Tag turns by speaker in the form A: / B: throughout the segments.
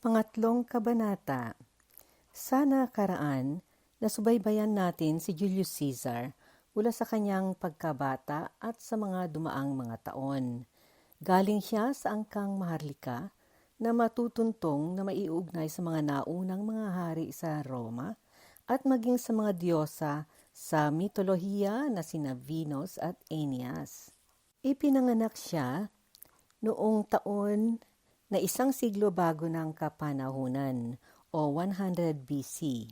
A: Pangatlong Kabanata Sa nakaraan, nasubaybayan natin si Julius Caesar mula sa kanyang pagkabata at sa mga dumaang mga taon. Galing siya sa angkang maharlika na matutuntong na maiugnay sa mga naunang mga hari sa Roma at maging sa mga diyosa sa mitolohiya na sina Venus at Aeneas. Ipinanganak siya noong taon na isang siglo bago ng kapanahunan o 100 BC.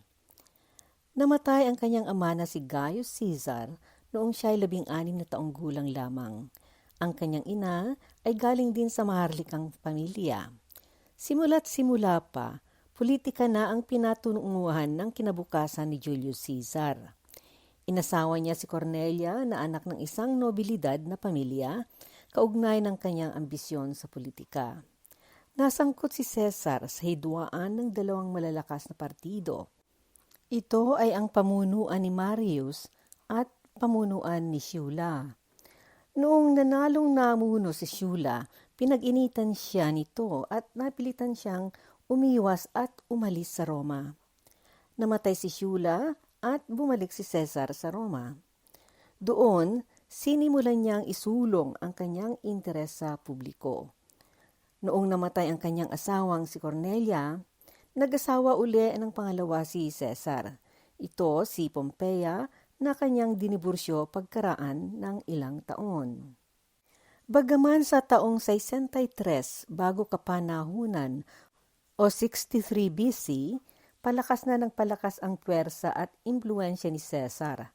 A: Namatay ang kanyang ama na si Gaius Caesar noong siya ay labing anim na taong gulang lamang. Ang kanyang ina ay galing din sa maharlikang pamilya. Simula't simula pa, politika na ang pinatununguhan ng kinabukasan ni Julius Caesar. Inasawa niya si Cornelia na anak ng isang nobilidad na pamilya, kaugnay ng kanyang ambisyon sa politika. Nasangkot si Cesar sa hidwaan ng dalawang malalakas na partido. Ito ay ang pamunuan ni Marius at pamunuan ni Siula. Noong nanalong namuno si Siula, pinag-initan siya nito at napilitan siyang umiwas at umalis sa Roma. Namatay si Siula at bumalik si Cesar sa Roma. Doon, sinimulan niyang isulong ang kanyang interes sa publiko. Noong namatay ang kanyang asawang si Cornelia, nag-asawa uli ng pangalawa si Cesar. Ito si Pompeia na kanyang dinibursyo pagkaraan ng ilang taon. Bagaman sa taong 63 bago kapanahunan o 63 BC, palakas na ng palakas ang puwersa at impluensya ni Cesar.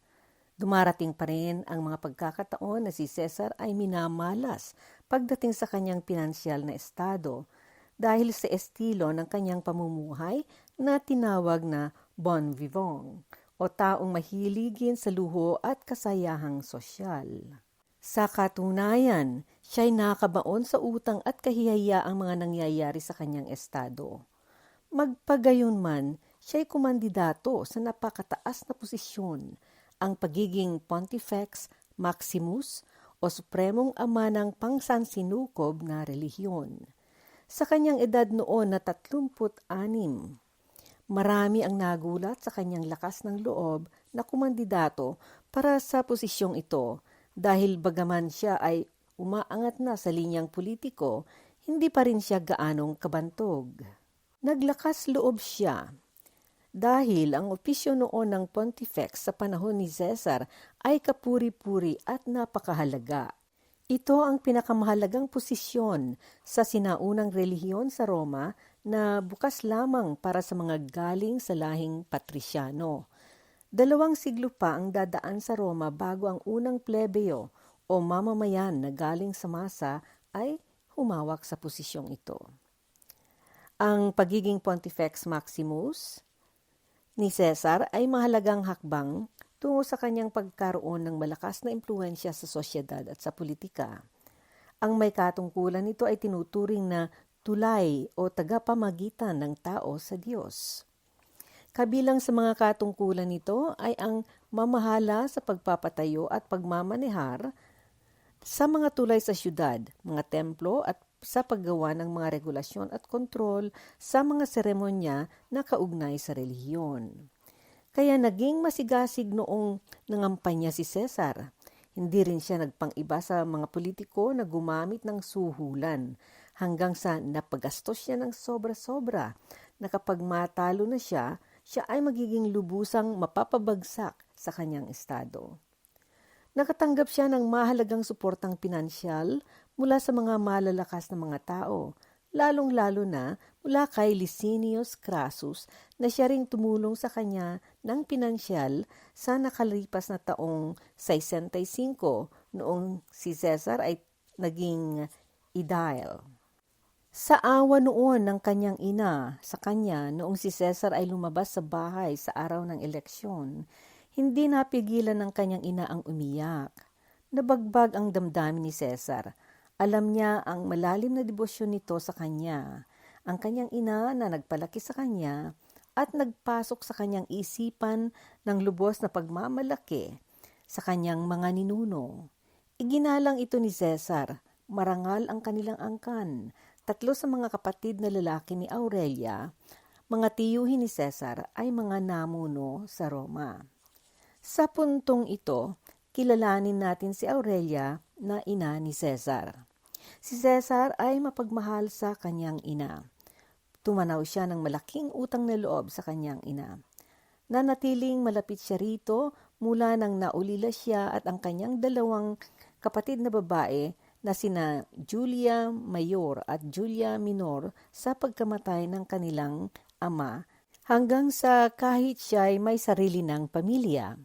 A: Dumarating pa rin ang mga pagkakataon na si Cesar ay minamalas pagdating sa kanyang pinansyal na estado dahil sa estilo ng kanyang pamumuhay na tinawag na bon vivant o taong mahiligin sa luho at kasayahang sosyal. Sa katunayan, siya'y nakabaon sa utang at kahihiyaang mga nangyayari sa kanyang estado. Magpagayon man, siya'y kumandidato sa napakataas na posisyon ang pagiging Pontifex Maximus o Supremong Ama ng pangsansinukob na relihiyon. Sa kanyang edad noon na 36, marami ang nagulat sa kanyang lakas ng loob na kumandidato para sa posisyong ito dahil bagaman siya ay umaangat na sa linyang politiko, hindi pa rin siya gaanong kabantog. Naglakas loob siya dahil ang opisyo noon ng Pontifex sa panahon ni Cesar ay kapuri-puri at napakahalaga. Ito ang pinakamahalagang posisyon sa sinaunang relihiyon sa Roma na bukas lamang para sa mga galing sa lahing patrisyano. Dalawang siglo pa ang dadaan sa Roma bago ang unang plebeo o mamamayan na galing sa masa ay humawak sa posisyong ito. Ang pagiging Pontifex Maximus, ni Cesar ay mahalagang hakbang tungo sa kanyang pagkaroon ng malakas na impluensya sa sosyedad at sa politika. Ang may katungkulan nito ay tinuturing na tulay o tagapamagitan ng tao sa Diyos. Kabilang sa mga katungkulan nito ay ang mamahala sa pagpapatayo at pagmamanehar sa mga tulay sa syudad, mga templo at sa paggawa ng mga regulasyon at kontrol sa mga seremonya na kaugnay sa relihiyon. Kaya naging masigasig noong nangampanya si Cesar. Hindi rin siya nagpang-iba sa mga politiko na gumamit ng suhulan hanggang sa napagastos siya ng sobra-sobra na kapag matalo na siya, siya ay magiging lubusang mapapabagsak sa kanyang estado. Nakatanggap siya ng mahalagang suportang pinansyal mula sa mga malalakas na mga tao, lalong-lalo na mula kay Licinius Crassus na siya ring tumulong sa kanya ng pinansyal sa nakalipas na taong 65 noong si Cesar ay naging idile. Sa awa noon ng kanyang ina sa kanya noong si Cesar ay lumabas sa bahay sa araw ng eleksyon, hindi napigilan ng kanyang ina ang umiyak. Nabagbag ang damdamin ni Cesar alam niya ang malalim na debosyon nito sa kanya, ang kanyang ina na nagpalaki sa kanya at nagpasok sa kanyang isipan ng lubos na pagmamalaki sa kanyang mga ninuno. Iginalang ito ni Cesar, marangal ang kanilang angkan, tatlo sa mga kapatid na lalaki ni Aurelia, mga tiyuhin ni Cesar ay mga namuno sa Roma. Sa puntong ito, kilalanin natin si Aurelia na ina ni Cesar. Si Cesar ay mapagmahal sa kanyang ina. Tumanaw siya ng malaking utang na loob sa kanyang ina. Nanatiling malapit siya rito mula nang naulila siya at ang kanyang dalawang kapatid na babae na sina Julia Mayor at Julia Minor sa pagkamatay ng kanilang ama hanggang sa kahit siya ay may sarili ng pamilya.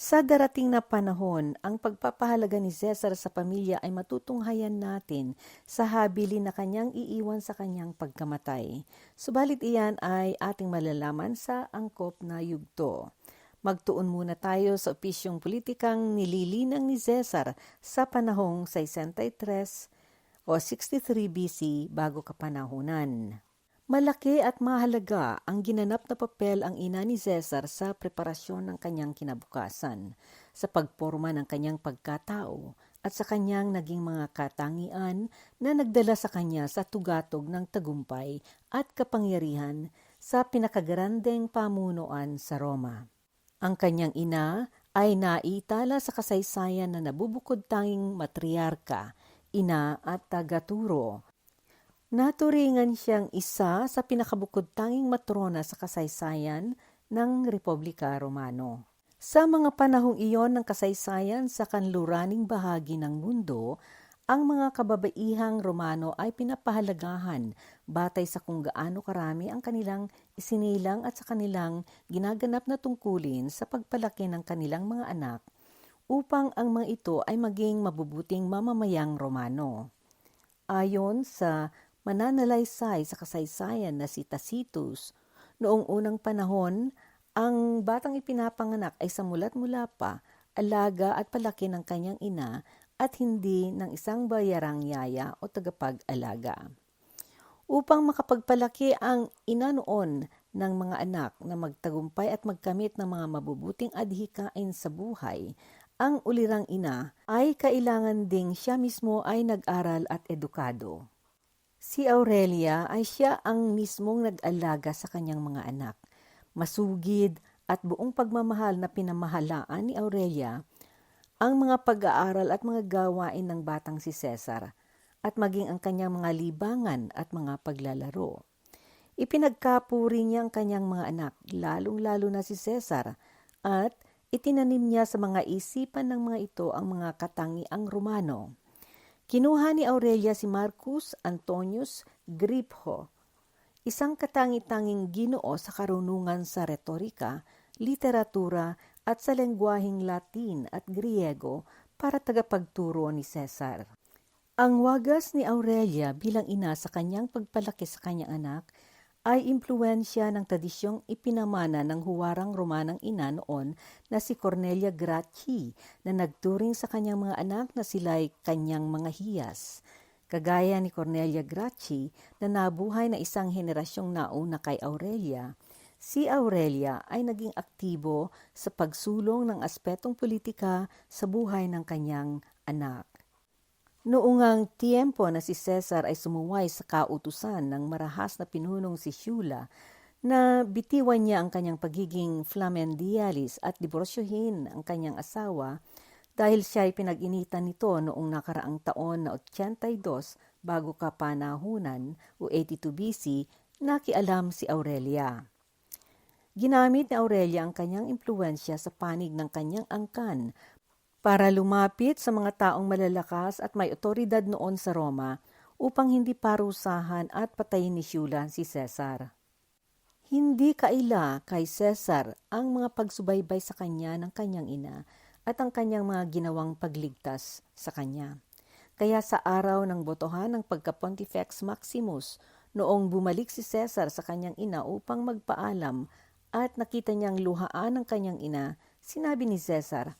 A: Sa darating na panahon, ang pagpapahalaga ni Cesar sa pamilya ay matutunghayan natin sa habili na kanyang iiwan sa kanyang pagkamatay. Subalit iyan ay ating malalaman sa angkop na yugto. Magtuon muna tayo sa opisyong politikang nililinang ni Cesar sa panahong 63 o 63 BC bago kapanahunan. Malaki at mahalaga ang ginanap na papel ang ina ni Cesar sa preparasyon ng kanyang kinabukasan, sa pagporma ng kanyang pagkatao, at sa kanyang naging mga katangian na nagdala sa kanya sa tugatog ng tagumpay at kapangyarihan sa pinakagarandeng pamunuan sa Roma. Ang kanyang ina ay naitala sa kasaysayan na nabubukod tanging matriarka, ina at tagaturo, Naturingan siyang isa sa pinakabukod tanging matrona sa kasaysayan ng Republika Romano. Sa mga panahong iyon ng kasaysayan sa kanluraning bahagi ng mundo, ang mga kababaihang Romano ay pinapahalagahan batay sa kung gaano karami ang kanilang isinilang at sa kanilang ginaganap na tungkulin sa pagpalaki ng kanilang mga anak upang ang mga ito ay maging mabubuting mamamayang Romano. Ayon sa mananalaysay sa kasaysayan na si Tacitus, noong unang panahon, ang batang ipinapanganak ay sa mulat mula pa, alaga at palaki ng kanyang ina at hindi ng isang bayarang yaya o tagapag-alaga. Upang makapagpalaki ang ina noon ng mga anak na magtagumpay at magkamit ng mga mabubuting adhikain sa buhay, ang ulirang ina ay kailangan ding siya mismo ay nag-aral at edukado. Si Aurelia ay siya ang mismong nag-alaga sa kanyang mga anak. Masugid at buong pagmamahal na pinamahalaan ni Aurelia ang mga pag-aaral at mga gawain ng batang si Cesar at maging ang kanyang mga libangan at mga paglalaro. Ipinagkapuri niya ang kanyang mga anak, lalong-lalo na si Cesar, at itinanim niya sa mga isipan ng mga ito ang mga katangiang Romano. Kinuha ni Aurelia si Marcus Antonius Gripho, isang katangi-tanging ginoo sa karunungan sa retorika, literatura at sa lengguaheng Latin at Griego para tagapagturo ni Cesar. Ang wagas ni Aurelia bilang ina sa kanyang pagpalaki sa kanyang anak ay impluensya ng tradisyong ipinamana ng huwarang Romanang ina noon na si Cornelia Gracchi na nagturing sa kanyang mga anak na sila'y kanyang mga hiyas. Kagaya ni Cornelia Gracchi na nabuhay na isang henerasyong nauna kay Aurelia, si Aurelia ay naging aktibo sa pagsulong ng aspetong politika sa buhay ng kanyang anak. Noong tiempo na si Cesar ay sumuway sa kautusan ng marahas na pinunong si Shula, na bitiwan niya ang kanyang pagiging flamendialis at diborsyohin ang kanyang asawa dahil siya ay pinag-initan nito noong nakaraang taon na 82 bago kapanahunan o 82 BC, nakialam si Aurelia. Ginamit ni Aurelia ang kanyang impluensya sa panig ng kanyang angkan para lumapit sa mga taong malalakas at may otoridad noon sa Roma upang hindi parusahan at patayin ni Syula si Cesar. Hindi kaila kay Cesar ang mga pagsubaybay sa kanya ng kanyang ina at ang kanyang mga ginawang pagligtas sa kanya. Kaya sa araw ng botohan ng pagka-Pontifex Maximus, noong bumalik si Cesar sa kanyang ina upang magpaalam at nakita niyang luhaan ng kanyang ina, sinabi ni Cesar,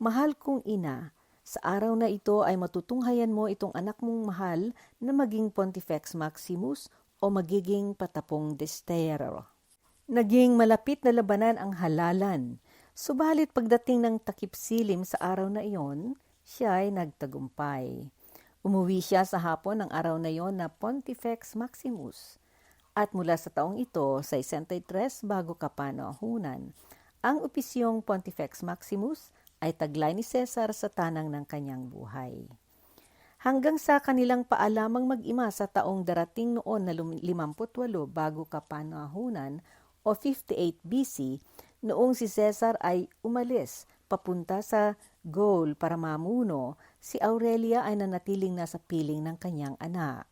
A: Mahal kong ina, sa araw na ito ay matutunghayan mo itong anak mong mahal na maging Pontifex Maximus o magiging patapong destero. Naging malapit na labanan ang halalan, subalit pagdating ng takip silim sa araw na iyon, siya ay nagtagumpay. Umuwi siya sa hapon ng araw na yon na Pontifex Maximus. At mula sa taong ito, sa 63 bago kapanahunan, ang opisyong Pontifex Maximus ay taglay ni Cesar sa tanang ng kanyang buhay. Hanggang sa kanilang paalamang mag-ima sa taong darating noon na 58 bago kapanahunan o 58 BC, noong si Cesar ay umalis papunta sa Gaul para mamuno, si Aurelia ay nanatiling nasa piling ng kanyang anak.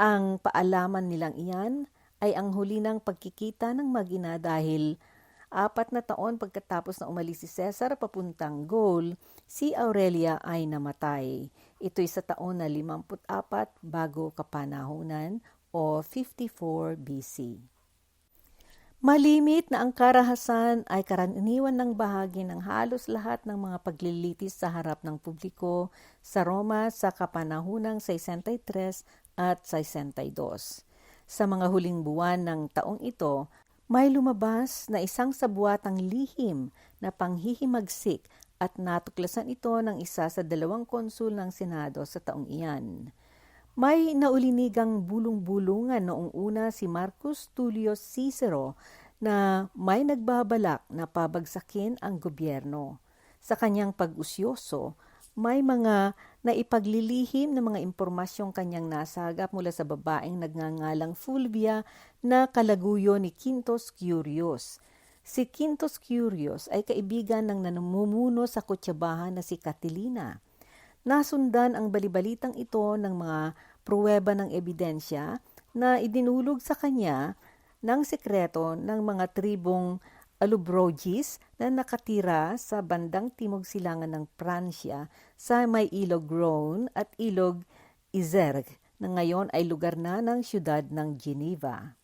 A: Ang paalaman nilang iyan ay ang huli ng pagkikita ng magina dahil apat na taon pagkatapos na umalis si Cesar papuntang Gaul, si Aurelia ay namatay. Ito'y sa taon na 54 bago kapanahunan o 54 BC. Malimit na ang karahasan ay karaniwan ng bahagi ng halos lahat ng mga paglilitis sa harap ng publiko sa Roma sa kapanahunang 63 at 62. Sa mga huling buwan ng taong ito, may lumabas na isang sabuatang lihim na panghihimagsik at natuklasan ito ng isa sa dalawang konsul ng Senado sa taong iyan. May naulinigang bulong-bulungan noong una si Marcus Tullius Cicero na may nagbabalak na pabagsakin ang gobyerno. Sa kanyang pag-usyoso, may mga naipaglilihim na mga impormasyong kanyang nasagap mula sa babaeng nagngangalang Fulvia na kalaguyo ni Quintus Curios. Si Quintus Curios ay kaibigan ng nanumumuno sa kutsabahan na si Catilina. Nasundan ang balibalitang ito ng mga pruweba ng ebidensya na idinulog sa kanya ng sekreto ng mga tribong Alubrogis na nakatira sa bandang timog silangan ng Pransya sa may ilog Rhone at ilog Izerg na ngayon ay lugar na ng siyudad ng Geneva.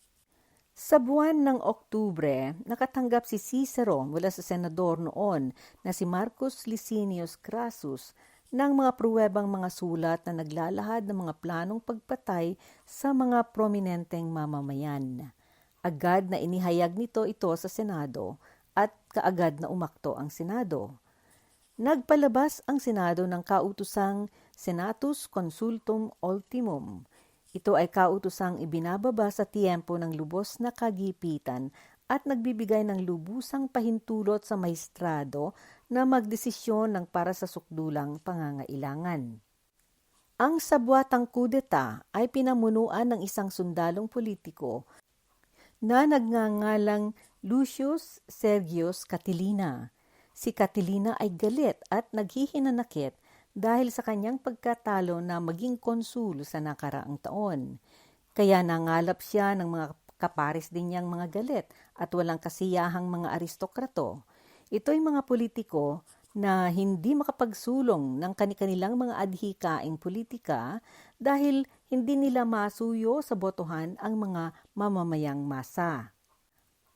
A: Sa buwan ng Oktubre, nakatanggap si Cicero mula sa senador noon na si Marcus Licinius Crassus ng mga pruwebang mga sulat na naglalahad ng mga planong pagpatay sa mga prominenteng mamamayan. Agad na inihayag nito ito sa Senado at kaagad na umakto ang Senado. Nagpalabas ang Senado ng kautusang Senatus Consultum Ultimum. Ito ay kautusang ibinababa sa tiempo ng lubos na kagipitan at nagbibigay ng lubusang pahintulot sa maestrado na magdesisyon ng para sa sukdulang pangangailangan. Ang sabuatang kudeta ay pinamunuan ng isang sundalong politiko na nagngangalang Lucius Sergius Catilina. Si Catilina ay galit at naghihinanakit dahil sa kanyang pagkatalo na maging konsul sa nakaraang taon. Kaya nangalap siya ng mga kapares din niyang mga galit at walang kasiyahang mga aristokrato. Ito'y mga politiko na hindi makapagsulong ng kanilang mga adhikaing politika dahil hindi nila masuyo sa botohan ang mga mamamayang masa.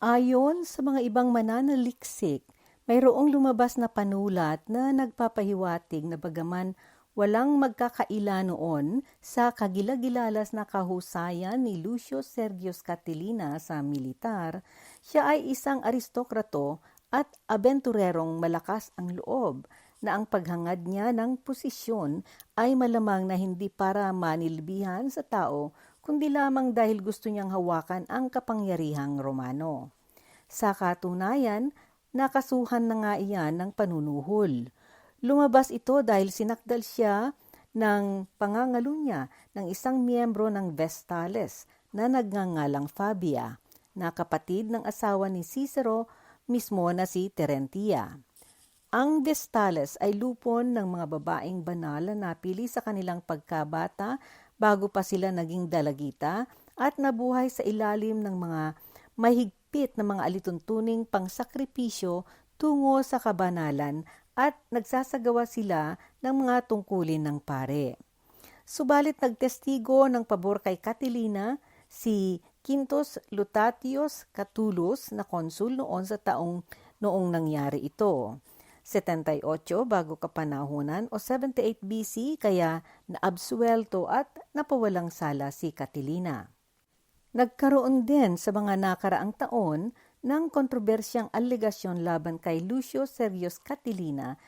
A: Ayon sa mga ibang mananaliksik, mayroong lumabas na panulat na nagpapahiwatig na bagaman walang magkakaila noon sa kagilagilalas na kahusayan ni Lucius Sergius Catilina sa militar, siya ay isang aristokrato at abenturerong malakas ang loob na ang paghangad niya ng posisyon ay malamang na hindi para manilbihan sa tao kundi lamang dahil gusto niyang hawakan ang kapangyarihang Romano. Sa katunayan, nakasuhan na nga iyan ng panunuhol. Lumabas ito dahil sinakdal siya ng pangangalunya ng isang miyembro ng Vestales na nagngangalang Fabia, na kapatid ng asawa ni Cicero mismo na si Terentia. Ang Vestales ay lupon ng mga babaeng banal na napili sa kanilang pagkabata bago pa sila naging dalagita at nabuhay sa ilalim ng mga mahigpit na mga alituntuning pangsakripisyo tungo sa kabanalan at nagsasagawa sila ng mga tungkulin ng pare. Subalit nagtestigo ng pabor kay Catilina si Quintus Lutatius Catulus na konsul noon sa taong noong nangyari ito. 78 bago kapanahunan o 78 BC kaya naabsuelto at napawalang sala si Catilina. Nagkaroon din sa mga nakaraang taon ng kontrobersyang alegasyon laban kay Lucio Sergius Catilina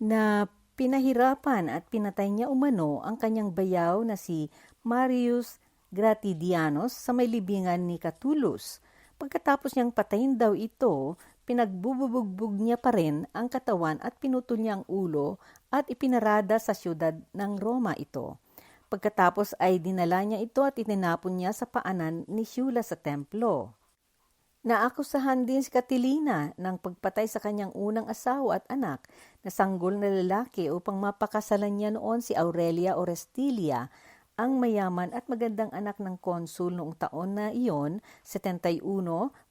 A: na Pinahirapan at pinatay niya umano ang kanyang bayaw na si Marius Gratidianos sa may libingan ni Catulus. Pagkatapos niyang patayin daw ito, pinagbububugbog niya pa rin ang katawan at pinutol niya ang ulo at ipinarada sa siyudad ng Roma ito. Pagkatapos ay dinala niya ito at itinapon niya sa paanan ni Shula sa templo. Naakusahan din si Catilina ng pagpatay sa kanyang unang asawa at anak na sanggol na lalaki upang mapakasalan niya noon si Aurelia Orestilia, ang mayaman at magandang anak ng konsul noong taon na iyon, 71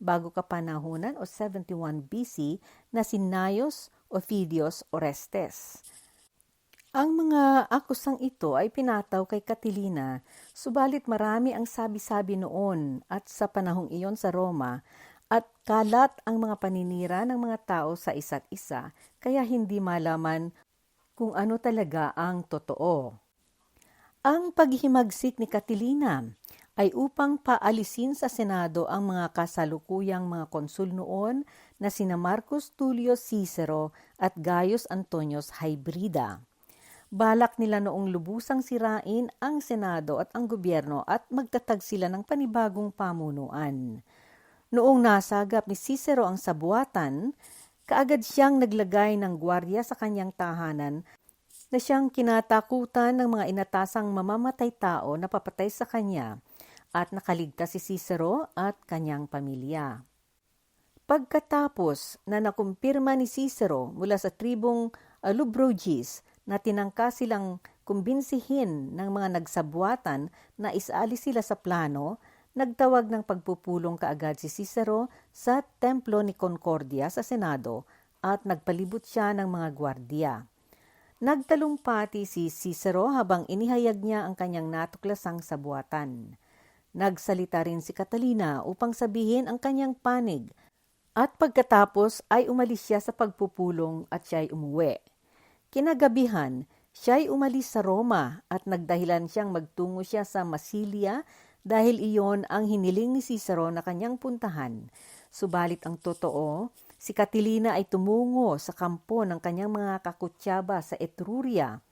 A: bago kapanahunan o 71 BC, na si Gnaeus Ophidius Orestes. Ang mga akusang ito ay pinataw kay Catilina, subalit marami ang sabi-sabi noon at sa panahong iyon sa Roma at kalat ang mga paninira ng mga tao sa isa't isa kaya hindi malaman kung ano talaga ang totoo. Ang paghihimagsik ni Catilina ay upang paalisin sa Senado ang mga kasalukuyang mga konsul noon na sina Marcus Tullius Cicero at Gaius Antonius Hybrida. Balak nila noong lubusang sirain ang Senado at ang gobyerno at magtatag sila ng panibagong pamunuan. Noong nasagap ni Cicero ang sabuatan, kaagad siyang naglagay ng gwardiya sa kanyang tahanan na siyang kinatakutan ng mga inatasang mamamatay tao na papatay sa kanya at nakaligtas si Cicero at kanyang pamilya. Pagkatapos na nakumpirma ni Cicero mula sa tribong Alubrogis na tinangka silang kumbinsihin ng mga nagsabuatan na isali sila sa plano, nagtawag ng pagpupulong kaagad si Cicero sa Templo ni Concordia sa Senado at nagpalibot siya ng mga gwardiya. Nagtalumpati si Cicero habang inihayag niya ang kanyang natuklasang sabuatan. Nagsalita rin si Catalina upang sabihin ang kanyang panig at pagkatapos ay umalis siya sa pagpupulong at siya'y umuwi. Kinagabihan, siya'y umalis sa Roma at nagdahilan siyang magtungo siya sa Masilia dahil iyon ang hiniling ni Cicero na kanyang puntahan. Subalit ang totoo, si Catilina ay tumungo sa kampo ng kanyang mga kakutsaba sa Etruria.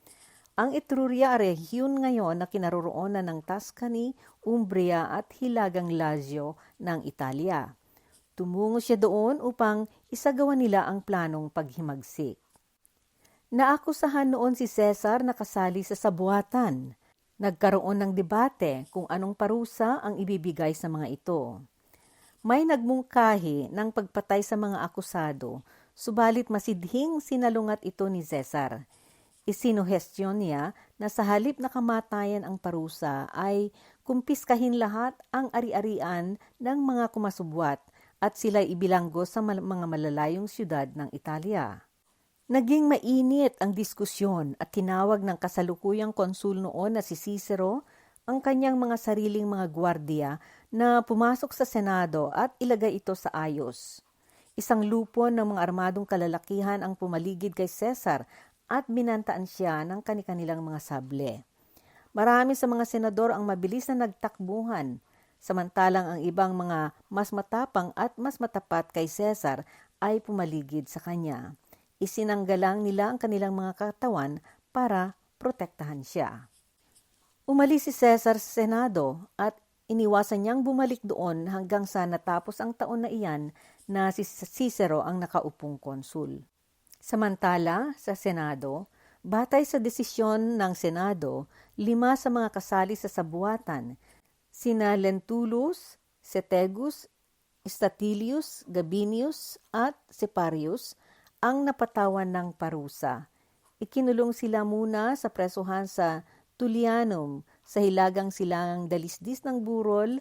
A: Ang Etruria ay rehiyon ngayon na kinaroroonan ng Tuscany, Umbria at Hilagang Lazio ng Italia. Tumungo siya doon upang isagawa nila ang planong paghimagsik. Naakusahan noon si Cesar na kasali sa sabuatan. Nagkaroon ng debate kung anong parusa ang ibibigay sa mga ito. May nagmungkahi ng pagpatay sa mga akusado, subalit masidhing sinalungat ito ni Cesar. Isinuhestyon niya na sa halip na kamatayan ang parusa ay kumpiskahin lahat ang ari-arian ng mga kumasubwat at sila ibilanggo sa mga malalayong siyudad ng Italia. Naging mainit ang diskusyon at tinawag ng kasalukuyang konsul noon na si Cicero ang kanyang mga sariling mga gwardiya na pumasok sa Senado at ilagay ito sa ayos. Isang lupon ng mga armadong kalalakihan ang pumaligid kay Cesar at binantaan siya ng kanikanilang mga sable. Marami sa mga senador ang mabilis na nagtakbuhan, samantalang ang ibang mga mas matapang at mas matapat kay Cesar ay pumaligid sa kanya isinanggalang nila ang kanilang mga katawan para protektahan siya. Umalis si Cesar sa Senado at iniwasan niyang bumalik doon hanggang sa natapos ang taon na iyan na si Cicero ang nakaupong konsul. Samantala, sa Senado, batay sa desisyon ng Senado, lima sa mga kasali sa sabuatan, sina Lentulus, Cetegus, Statilius, Gabinius at Separius ang napatawan ng parusa. Ikinulong sila muna sa presuhan sa Tullianum sa hilagang silang dalisdis ng burol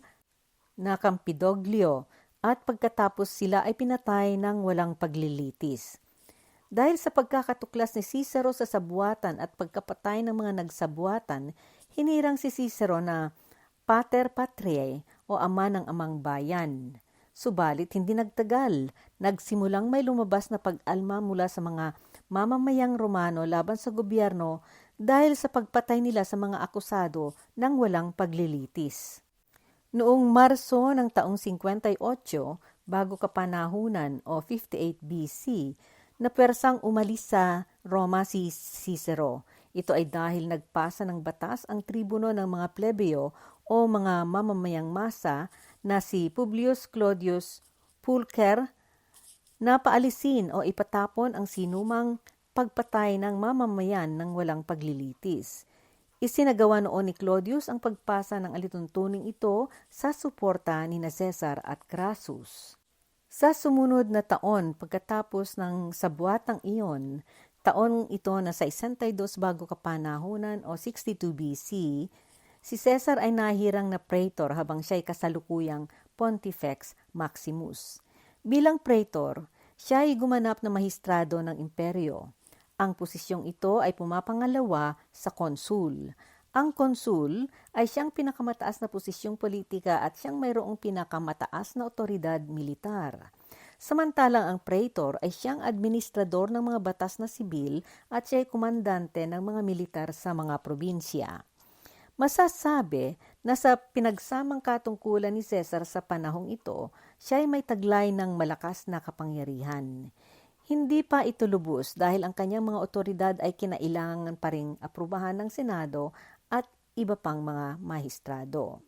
A: na Campidoglio at pagkatapos sila ay pinatay ng walang paglilitis. Dahil sa pagkakatuklas ni Cicero sa sabuatan at pagkapatay ng mga nagsabuatan, hinirang si Cicero na Pater Patriae o Ama ng Amang Bayan. Subalit hindi nagtagal, nagsimulang may lumabas na pag-alma mula sa mga mamamayang Romano laban sa gobyerno dahil sa pagpatay nila sa mga akusado ng walang paglilitis. Noong Marso ng taong 58, bago kapanahunan o 58 BC, na persang umalis sa Roma si Cicero. Ito ay dahil nagpasa ng batas ang tribuno ng mga plebeo o mga mamamayang masa na si Publius Claudius Pulcher na paalisin o ipatapon ang sinumang pagpatay ng mamamayan ng walang paglilitis. Isinagawa noon ni Claudius ang pagpasa ng alituntuning ito sa suporta ni na Cesar at Crassus. Sa sumunod na taon pagkatapos ng sabuatang iyon, taon ito na sa 62 bago kapanahunan o 62 BC, si Cesar ay nahirang na praetor habang siya ay kasalukuyang Pontifex Maximus. Bilang praetor, siya ay gumanap na mahistrado ng imperyo. Ang posisyong ito ay pumapangalawa sa konsul. Ang konsul ay siyang pinakamataas na posisyong politika at siyang mayroong pinakamataas na otoridad militar. Samantalang ang praetor ay siyang administrador ng mga batas na sibil at siya ay komandante ng mga militar sa mga probinsya. Masasabi na sa pinagsamang katungkulan ni Cesar sa panahong ito, siya ay may taglay ng malakas na kapangyarihan. Hindi pa ito lubos dahil ang kanyang mga otoridad ay kinailangan pa ring aprubahan ng Senado at iba pang mga mahistrado.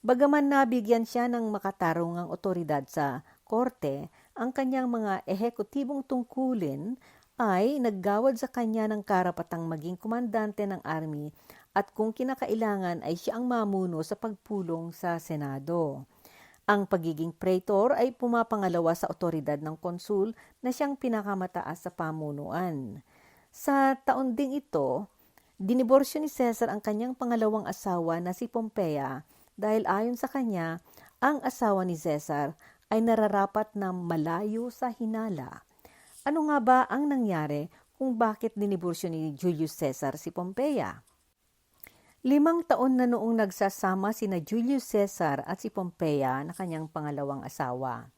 A: Bagaman nabigyan siya ng makatarungang otoridad sa korte, ang kanyang mga ehekutibong tungkulin ay naggawad sa kanya ng karapatang maging komandante ng army at kung kinakailangan ay siya ang mamuno sa pagpulong sa Senado. Ang pagiging praetor ay pumapangalawa sa otoridad ng konsul na siyang pinakamataas sa pamunuan. Sa taon ding ito, diniborsyo ni Cesar ang kanyang pangalawang asawa na si Pompea dahil ayon sa kanya, ang asawa ni Cesar ay nararapat na malayo sa hinala. Ano nga ba ang nangyari kung bakit diniborsyo ni Julius Caesar si Pompea? Limang taon na noong nagsasama sina Julius Caesar at si Pompea na kanyang pangalawang asawa.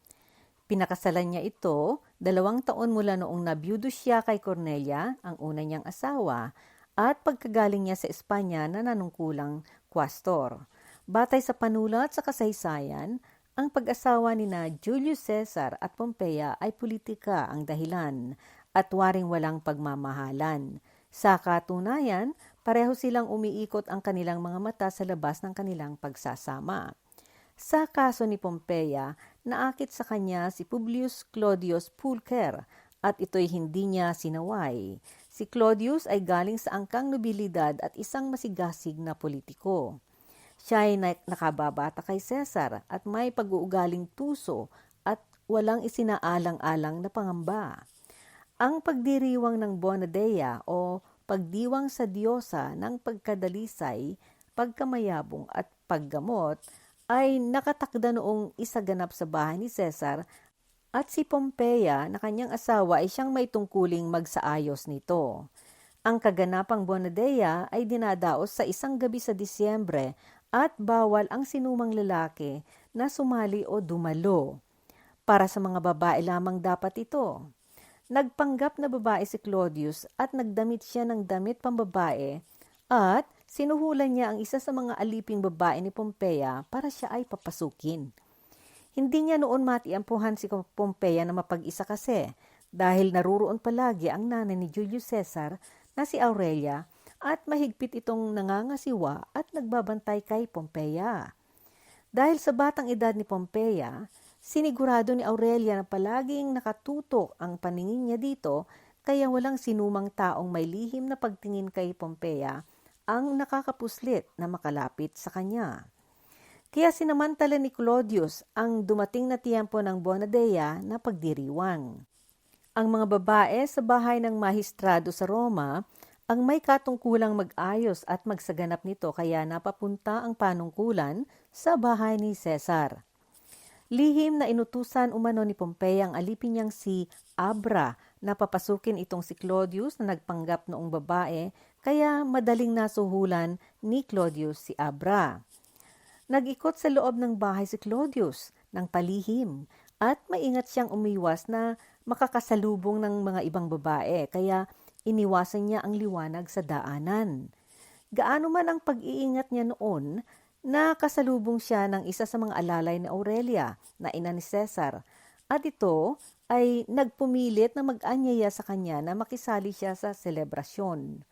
A: Pinakasalan niya ito dalawang taon mula noong nabiyudo siya kay Cornelia, ang una niyang asawa, at pagkagaling niya sa Espanya na nanungkulang kwastor. Batay sa panulat sa kasaysayan, ang pag-asawa ni na Julius Caesar at Pompea ay politika ang dahilan at waring walang pagmamahalan. Sa katunayan, pareho silang umiikot ang kanilang mga mata sa labas ng kanilang pagsasama. Sa kaso ni Pompea, naakit sa kanya si Publius Claudius Pulcher at ito'y hindi niya sinaway. Si Claudius ay galing sa angkang nobilidad at isang masigasig na politiko. Siya ay nakababata kay Cesar at may pag-uugaling puso at walang isinaalang-alang na pangamba. Ang pagdiriwang ng Bonadea o pagdiwang sa diyosa ng pagkadalisay, pagkamayabong at paggamot ay nakatakda noong isaganap sa bahay ni Cesar at si Pompeia na kanyang asawa ay siyang may tungkuling magsaayos nito. Ang kaganapang Bonadea ay dinadaos sa isang gabi sa Disyembre at bawal ang sinumang lalaki na sumali o dumalo. Para sa mga babae lamang dapat ito. Nagpanggap na babae si Claudius at nagdamit siya ng damit pambabae at sinuhulan niya ang isa sa mga aliping babae ni Pompeia para siya ay papasukin. Hindi niya noon matiampuhan si Pompeia na mapag-isa kasi dahil naruroon palagi ang nanay ni Julius Caesar na si Aurelia at mahigpit itong nangangasiwa at nagbabantay kay Pompeia. Dahil sa batang edad ni Pompeia, sinigurado ni Aurelia na palaging nakatutok ang paningin niya dito kaya walang sinumang taong may lihim na pagtingin kay Pompeia ang nakakapuslit na makalapit sa kanya. Kaya sinamantala ni Claudius ang dumating na tiyempo ng Bonadea na pagdiriwang. Ang mga babae sa bahay ng mahistrado sa Roma ang may katungkulang mag-ayos at magsaganap nito kaya napapunta ang panungkulan sa bahay ni Cesar. Lihim na inutusan umano ni Pompey ang alipin niyang si Abra na papasukin itong si Claudius na nagpanggap noong babae kaya madaling nasuhulan ni Claudius si Abra. Nag-ikot sa loob ng bahay si Claudius ng palihim at maingat siyang umiwas na makakasalubong ng mga ibang babae kaya Iniwasan niya ang liwanag sa daanan. Gaano man ang pag-iingat niya noon, nakasalubong siya ng isa sa mga alalay ni Aurelia na ina ni Cesar at ito ay nagpumilit na mag-anyaya sa kanya na makisali siya sa selebrasyon.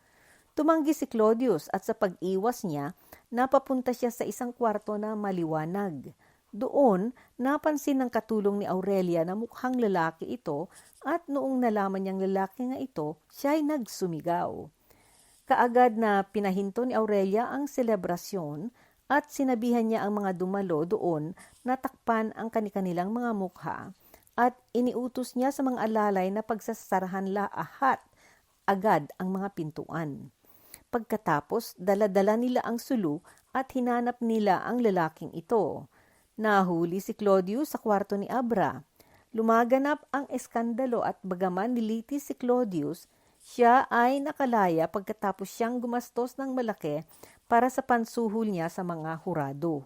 A: Tumanggi si Claudius at sa pag-iwas niya, napapunta siya sa isang kwarto na maliwanag. Doon, napansin ng katulong ni Aurelia na mukhang lalaki ito at noong nalaman niyang lalaki nga ito, siya ay nagsumigaw. Kaagad na pinahinto ni Aurelia ang selebrasyon at sinabihan niya ang mga dumalo doon na takpan ang kanilang mga mukha at iniutos niya sa mga alalay na pagsasarahan lahat agad ang mga pintuan. Pagkatapos, daladala nila ang sulu at hinanap nila ang lalaking ito. Nahuli si Claudius sa kwarto ni Abra. Lumaganap ang eskandalo at bagaman nilitis si Claudius, siya ay nakalaya pagkatapos siyang gumastos ng malaki para sa pansuhol niya sa mga hurado.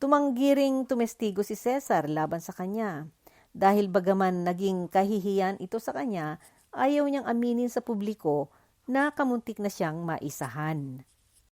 A: Tumanggi ring tumestigo si Cesar laban sa kanya. Dahil bagaman naging kahihiyan ito sa kanya, ayaw niyang aminin sa publiko na kamuntik na siyang maisahan.